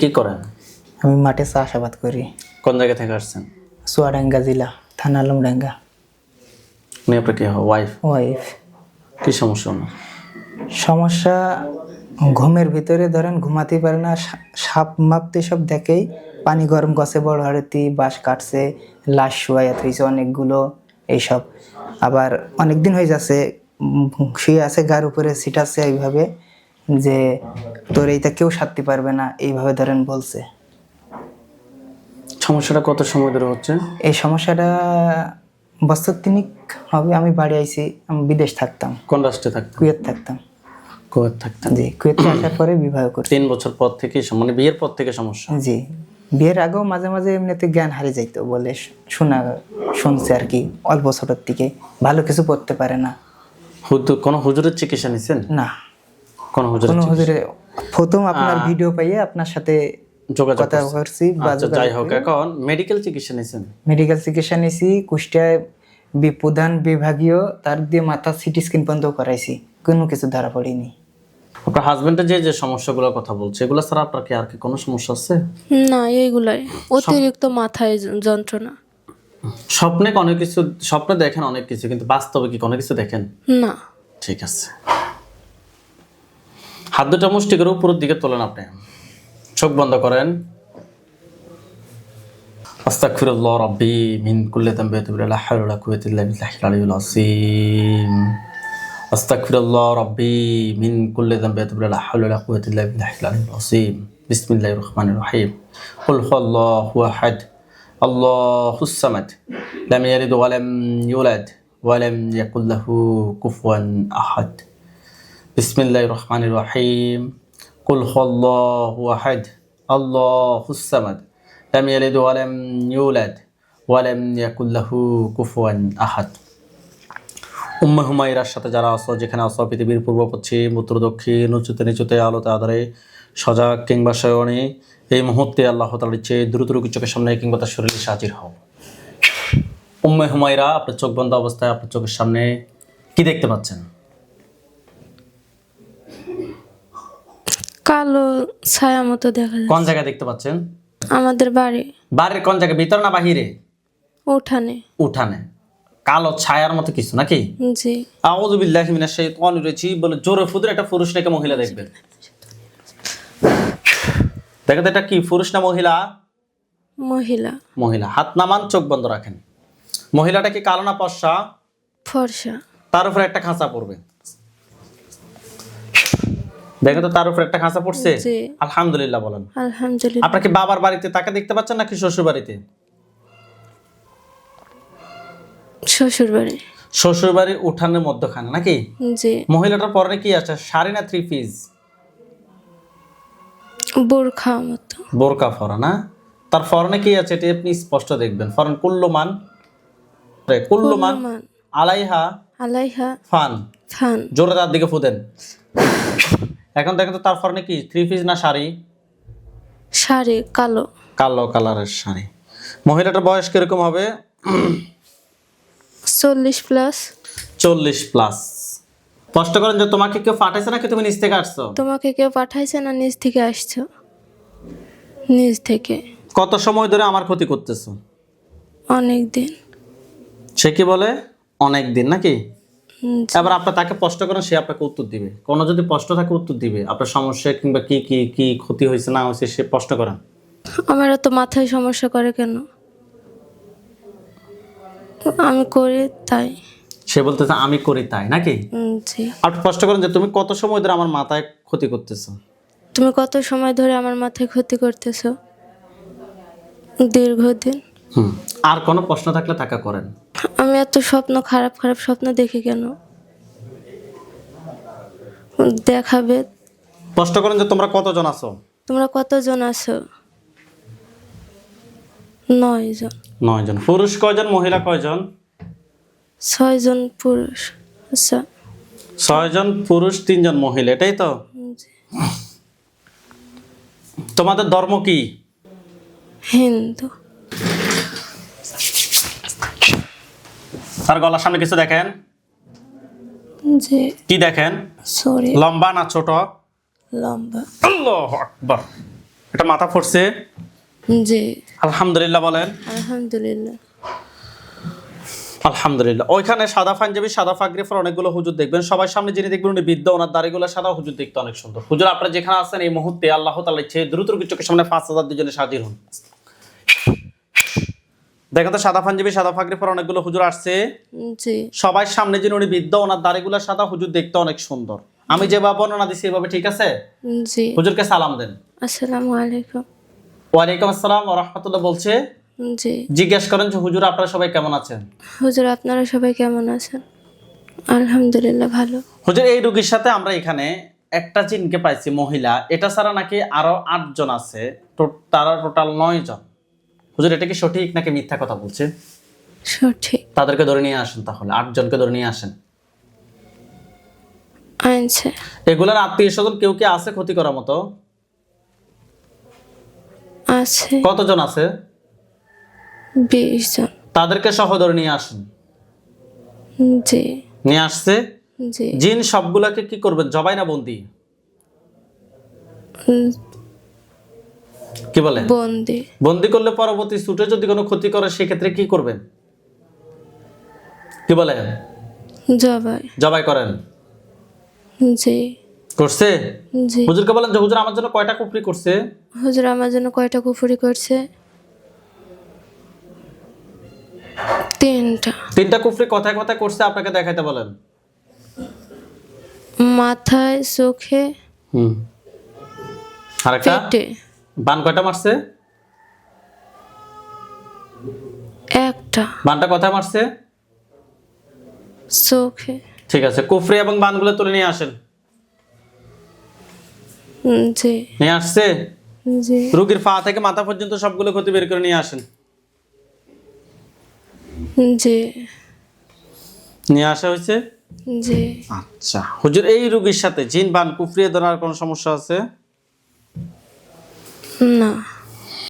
কি করেন? আমি মাঠে চাষাবাদ করি। কোন জায়গা থেকে আসছেন? চুয়াডাঙ্গা জেলা থানা লুমডাঙ্গা। উনি আপনার কি হয় ওয়াইফ ওয়াইফ কি সমস্যা ওনার? সমস্যা ঘুমের ভিতরে ধরেন ঘুমাতে পারে না সাপ মাপতে সব দেখেই পানি গরম গছে বড় হাড়তি বাঁশ কাটছে লাশ শুয়াইয়া থইছে অনেকগুলো এইসব। আবার অনেক দিন হয়ে যাচ্ছে শুয়ে আছে গার উপরে ছিটাচ্ছে এইভাবে। যে তোর এইটা কেউ সারতে পারবে না এইভাবে ধরেন বলছে। সমস্যাটা কত সময় ধরে হচ্ছে? এই সমস্যাটা বছর তিনিক হবে আমি বাড়ি আইছি আমি বিদেশ থাকতাম। কোন রাষ্ট্রে থাকতেন কুয়েত থাকতাম। কোয়েত থাকতেন জি কুয়েতে আসার পরে বিবাহ করছি। তিন বছর পর থেকে মানে বিয়ের পর থেকে সমস্যা? জি বিয়ের আগেও মাঝে মাঝে এমনিতে জ্ঞান হারিয়ে যাইতো বলে শোনা শুনছে আর কি অল্প ছোটোর থেকে। ভালো কিছু পড়তে পারে না। হুজুর কোনো হুজুরের চিকিৎসা নিছেন? না। কোনো হুজুরের কোনো হুজুরে প্রথম আপনার ভিডিও পাইয়ে আপনার সাথে যোগাযোগ কথা করছি। আচ্ছা যাই হোক এখন মেডিকেল চিকিৎসা নিছেন? মেডিকেল চিকিৎসা নিয়েছি কুষ্টিয়ায় প্রধান বিভাগীয় তার দিয়ে মাথা সিটি স্ক্যান পর্যন্ত করাইছি কোনো কিছু ধরা পড়েনি। আপনার হাজবেন্ডের যে যে সমস্যাগুলোর কথা বলছে এগুলো ছাড়া আপনার কি আর কি কোনো সমস্যা আছে? না এইগুলাই। অতিরিক্ত মাথায় যন্ত্রণা। স্বপ্নে অনেক কিছু স্বপ্নে দেখেন অনেক কিছু কিন্তু বাস্তবে কি কোনো কিছু দেখেন? না। ঠিক আছে। হাত দুটো মুষ্টি করে উপরের দিকে তোলেন আপনি। চোখ বন্ধ করেন। আস্তাগফিরুল্লাহ রাব্বি মিন কুল্লি যামবি ওয়া লা হাওলা ওয়া লা কুওয়াতা ইল্লা বিল্লাহিল আলিয়্যিল আযীম। আস্তাগফিরুল্লাহ রাব্বি মিন কুল্লি যামবি ওয়া লা হাওলা ওয়া লা কুওয়াতা ইল্লা বিল্লাহিল আলিয়্যিল আযীম। বিসমিল্লাহির রহমানির রহিম। কুল হুয়াল্লাহু আহাদ, আল্লাহুস সামাদ, লাম ইয়ালিদ ওয়া লাম ইউলাদ, ওয়া লাম ইয়াকুল লাহু কুফুয়ান আহাদ। বিসমিল্লাহির রহমানির রহিম। কুল হুয়াল্লাহু আহাদ, আল্লাহুস সামাদ। লাম ইয়ালিদ ওয়া লাম ইউলাদ ওয়া লাম ইয়াকুল লাহু কুফুয়ান আহাদ। উম্মে হুমায়রার সাথে যারা আছো, যেখানে আছো, পৃথিবীর পূর্ব, পশ্চিম, উত্তর, দক্ষিণ উঁচুতে নিচুতে, আলোতে আধারে, সজাগ কিংবা শয়নে, এই মুহূর্তে আল্লাহ তাআলার চেয়ে দ্রুত রুগী চোখের সামনে কিংবা তার শরীরে হাজির হও। উম্মে হুমায়রা, আপনার চোখ বন্ধ অবস্থায়, আপনার চোখের সামনে কি দেখতে পাচ্ছেন? কালো ছায়া মতো দেখা যায় কোন জায়গায় দেখতে পাচ্ছেন? আমাদের বাড়ি। বাড়ির কোন জায়গায়? ভিতর না বাহিরে? উঠানে। উঠানে। কালো ছায়ার মতো কিছু নাকি? জি। আউযু বিল্লাহি মিনাশ শাইতানির রাজিম বলে জোরে ফুদরে একটা পুরুষ নাকি মহিলা দেখবেন। দেখেন তো এটা কি পুরুষ না মহিলা? মহিলা। মহিলা। হাত নামান চোখ বন্ধ রাখেন। মহিলাটা কি কালো না পশা ফর্সা। তার উপরে একটা খাঁচা পড়বে। দেখেন তো তার উপরে একটা খাঁচা পড়ছে। আলহামদুলিল্লাহ বলেন। আলহামদুলিল্লাহ। আপনার কি বাবার বাড়িতে তাকে দেখতে পাচ্ছেন নাকি শ্বশুর বাড়িতে শ্বশুর বাড়ি শ্বশুর বাড়ির উঠানের মধ্যখানে নাকি? জি। মহিলাটার পরনে কি আছে? শাড়ি না থ্রি পিস বোরখা মতো। বোরকা ফরা না? তার ফরনে কি আছে? এটি আপনি স্পষ্ট দেখবেন। ফরন কুল্লমান কুল্লমান। আলাইহা আলাইহা ফান। ফান। জোরে তার দিকে ফুদেন। এখন দেখেন তো তার ফরনে কি? থ্রি পিস না শাড়ি? শাড়ি কালো। কালো কালারের শাড়ি। মহিলাটার বয়স কীরকম হবে? চল্লিশ প্লাস চল্লিশ প্লাস স্পষ্ট করেন যে তোমাকে কেউ পাঠাইছে নাকি তুমি নিচ থেকে আসছো? তোমাকে কেউ পাঠাইছে না নিজ থেকে আসছো? নিজ থেকে। কত সময় ধরে আমার ক্ষতি করতেছো? অনেক দিন। সে কি বলে? অনেক দিন নাকি? হুম, এবার আপনার তাকে প্রশ্ন করেন সে আপনাকে উত্তর দিবে। কোনো যদি প্রশ্ন থাকে উত্তর দিবে। আপনার সমস্যা কিংবা কি কি কি ক্ষতি হয়েছে না হয়েছে সে প্রশ্ন করেন। আমার তো মাথায় সমস্যা করে কেন? আমি করি তাই। সে বলতেছে আমি করি তাই নাকি? জি। আপনি প্রশ্ন করেন যে তুমি কত সময় ধরে আমার মাথায় ক্ষতি করতেছো? তুমি কত সময় ধরে আমার মাথায় ক্ষতি করতেছো? দীর্ঘদিন। হুম। আর কোনো প্রশ্ন থাকলে তাকে করেন। আমি এত স্বপ্ন খারাপ খারাপ স্বপ্ন দেখি কেন? দেখাবে। প্রশ্ন করেন যে তোমরা কতজন আছো? তোমরা কতজন আছো? নয় জন নয় জন পুরুষ কয়জন মহিলা কয়জন? ছয়জন পুরুষ আচ্ছা। ছয়জন পুরুষ তিনজন মহিলা এটাই তো? তোমাদের ধর্ম কি? হিন্দু। তার গলার সামনে কিছু দেখেন? যে কি দেখেন? সরি। লম্বা না ছোট? লম্বা। আল্লাহ আকবার। এটা মাথা ফুটছে? জি আলহামদুলিল্লাহ বলেন। আলহামদুলিল্লাহ। আলহামদুলিল্লাহ। ওইখানে সাদা পাঞ্জাবি সাদা পাগড়ি ফর অনেকগুলো হুজুর দেখবেন। সবাই সামনে যিনি দেখবেন উনি বিদ্যা ওনার দাড়িগুলো সাদা হুজুর দেখতে অনেক সুন্দর। হুজুর আপনারা যেখানে আছেন এই মুহূর্তে আল্লাহ তাআলা ইচ্ছে দ্রুত চোখের সামনে পাঁচ হাজার দুজনে হাজির হন দেখেন তো সাদা পাঞ্জাবি সাদা পাগড়ি পর অনেকগুলো হুজুর আসছে। জি। সবাই সামনে যিনি উনি বিদ্যা ওনার দাড়িগুলো সাদা হুজুর দেখতে অনেক সুন্দর। আমি যেভাবে বর্ণনা দিচ্ছি এভাবে ঠিক আছে? জি। হুজুরকে সালাম দেন। আসসালামু আলাইকুম। ওয়ালাইকুম আসসালাম ওয়া রাহমাতুল্লাহ বলছে। জি। জিজ্ঞেস করেন যে হুজুর আপনারা সবাই কেমন আছেন? হুজুর আপনারা সবাই কেমন আছেন? আলহামদুলিল্লাহ ভালো। হুজুর এই রোগীর সাথে আমরা এখানে একটা চিনকে পাইছি মহিলা। এটা ছাড়া নাকি আরও আটজন আছে তারা টোটাল নয় জন হুজুর এটা কি সঠিক নাকি মিথ্যা কথা বলছে? সঠিক। তাদেরকে ধরে নিয়ে আসেন তাহলে আটজনকে ধরে নিয়ে আসেন। আনছে। এগুলার আত্মীয় স্বজন কেউ কি আছে ক্ষতি করার মতো? আছে। কতজন আছে? বিশ জন। তাদেরকে সহ ধরে নিয়ে আসেন। জি। নিয়ে আসছে? জি। জিন সবগুলাকে কি করবেন? জবাই না বন্দি? কি বলে বন্দি। বন্দি করলে পরবর্তী ছুটে যদি কোনো ক্ষতি করে সেক্ষেত্রে কি করবেন? কি বলে জবাই। জবাই করেন। জি। করছে? জি। হুজুরকে বলেন যে হুজুর আমার জন্য কয়টা কুফরি করছে? হুজুর আমার জন্য কয়টা কুফুরি করছে? তিনটা। তিনটা কুফরি কথায় কথায় করছে আপনাকে দেখাইতে বলেন। মাথায় চোখে হুম। আরেকটা? পেটে বান কয়টা মারছে? একটা। বানটা কথায় মারছে? চোখে। ঠিক আছে কুফরি এবং বানগুলো তুলে নিয়ে আসেন। জি। নিয়ে আসছে? জি। রুগীর পা থেকে মাথা পর্যন্ত সবগুলো ক্ষতি বের করে নিয়ে আসেন। জি। নিয়ে আসা হয়েছে? জি। আচ্ছা। হুজুর এই রুগীর সাথে জিন বান কুফরিয়ে ধরার কোনো সমস্যা আছে? না